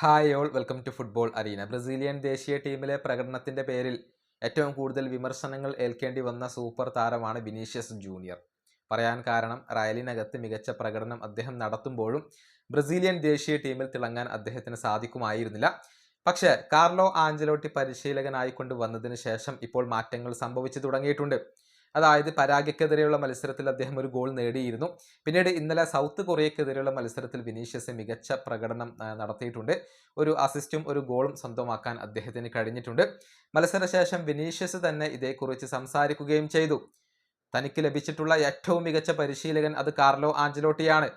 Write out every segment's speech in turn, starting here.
Hi all welcome to football arena Brazilian ദേശീയ ടീമിലെ പ്രകടനത്തിന്റെ പേരിൽ ഏറ്റവും കൂടുതൽ വിമർശനങ്ങൾ ഏൽക്കേണ്ടി വന്ന സൂപ്പർ താരമാണ് വിനീഷ്യസ് ജൂനിയർ. പറയാൻ കാരണം റയലിനകത്ത് മികച്ച പ്രകടനം അദ്ദേഹം നടത്തുമ്പോഴും ബ്രസീലിയൻ ദേശീയ ടീമിൽ തിളങ്ങാൻ അദ്ദേഹത്തിന് സാധിക്കുമായിരുന്നില്ല. പക്ഷേ കാർലോ ആഞ്ചലോട്ടി പരിശീലകനായിക്കൊണ്ട് വന്നതിന് ശേഷം ഇപ്പോൾ മാറ്റങ്ങൾ സംഭവിച്ചു തുടങ്ങിയിട്ടുണ്ട്. അതായത് പരാഗയ്ക്കെതിരെയുള്ള മത്സരത്തിൽ അദ്ദേഹം ഒരു ഗോൾ നേടിയിരുന്നു. പിന്നീട് ഇന്നലെ സൗത്ത് കൊറിയക്കെതിരെയുള്ള മത്സരത്തിൽ വിനീഷ്യസ് മികച്ച പ്രകടനം നടത്തിയിട്ടുണ്ട്. ഒരു അസിസ്റ്റും ഒരു ഗോളും സ്വന്തമാക്കാൻ അദ്ദേഹത്തിന് കഴിഞ്ഞിട്ടുണ്ട്. മത്സരശേഷം വിനീഷ്യസ് തന്നെ ഇതേക്കുറിച്ച് സംസാരിക്കുകയും ചെയ്തു. തനിക്ക് ലഭിച്ചിട്ടുള്ള ഏറ്റവും മികച്ച പരിശീലകൻ അത് കാർലോ ആഞ്ചലോട്ടിയാണ്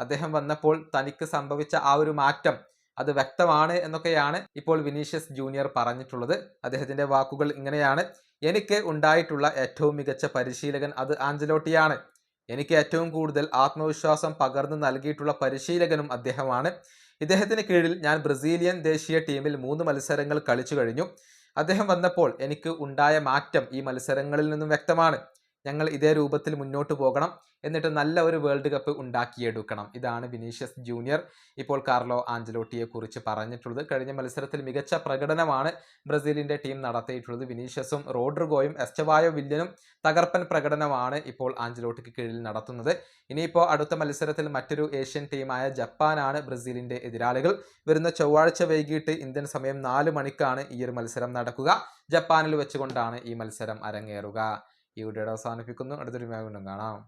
അദ്ദേഹം വന്നപ്പോൾ തനിക്ക് സംഭവിച്ച ആ ഒരു മാറ്റം അത് വ്യക്തമാണ് എന്നൊക്കെയാണ് ഇപ്പോൾ വിനീഷ്യസ് ജൂനിയർ പറഞ്ഞിട്ടുള്ളത്. അദ്ദേഹത്തിന്റെ വാക്കുകൾ ഇങ്ങനെയാണ്. എനിക്ക് ഉണ്ടായിട്ടുള്ള ഏറ്റവും മികച്ച പരിശീലകൻ അത് ആഞ്ചലോട്ടിയാണ്. എനിക്ക് ഏറ്റവും കൂടുതൽ ആത്മവിശ്വാസം പകർന്നു നൽകിയിട്ടുള്ള പരിശീലകനും അദ്ദേഹമാണ്. ഇദ്ദേഹത്തിന് കീഴിൽ ഞാൻ ബ്രസീലിയൻ ദേശീയ ടീമിൽ മൂന്ന് മത്സരങ്ങൾ കളിച്ചു കഴിഞ്ഞു. അദ്ദേഹം വന്നപ്പോൾ എനിക്ക് ഉണ്ടായ മാറ്റം ഈ മത്സരങ്ങളിൽ നിന്നും വ്യക്തമാണ്. ഞങ്ങൾ ഇതേ രൂപത്തിൽ മുന്നോട്ട് പോകണം എന്നിട്ട് നല്ല ഒരു വേൾഡ് കപ്പ് ഉണ്ടാക്കിയെടുക്കണം. ഇതാണ് വിനീഷ്യസ് ജൂനിയർ. ഇപ്പോൾ കാർലോ ആഞ്ചലോട്ടിയെ കുറിച്ച് പറഞ്ഞിട്ടുള്ളത്. കഴിഞ്ഞ മത്സരത്തിൽ മികച്ച പ്രകടനമാണ് ബ്രസീലിന്റെ ടീം നടത്തിയിട്ടുള്ളത്. വിനീഷ്യസും റോഡ്രിഗോയും എസ്റ്റവായോ വില്യനും തകർപ്പൻ പ്രകടനമാണ് ഇപ്പോൾ ആഞ്ചലോട്ടിക്ക് കീഴിൽ നടത്തുന്നത്. ഇനിയിപ്പോൾ അടുത്ത മത്സരത്തിൽ മറ്റൊരു ഏഷ്യൻ ടീമായ ജപ്പാനാണ് ബ്രസീലിന്റെ എതിരാളികൾ. വരുന്ന ചൊവ്വാഴ്ച വൈകിട്ട് ഇന്ത്യൻ സമയം നാല് മണിക്കാണ് ഈ ഒരു മത്സരം നടക്കുക. ജപ്പാനിൽ വെച്ചുകൊണ്ടാണ് ഈ മത്സരം അരങ്ങേറുക. ഈ വീഡിയോയുടെ അവസാനിപ്പിക്കുന്നു. അടുത്തൊരു വീണ്ടും കാണാം.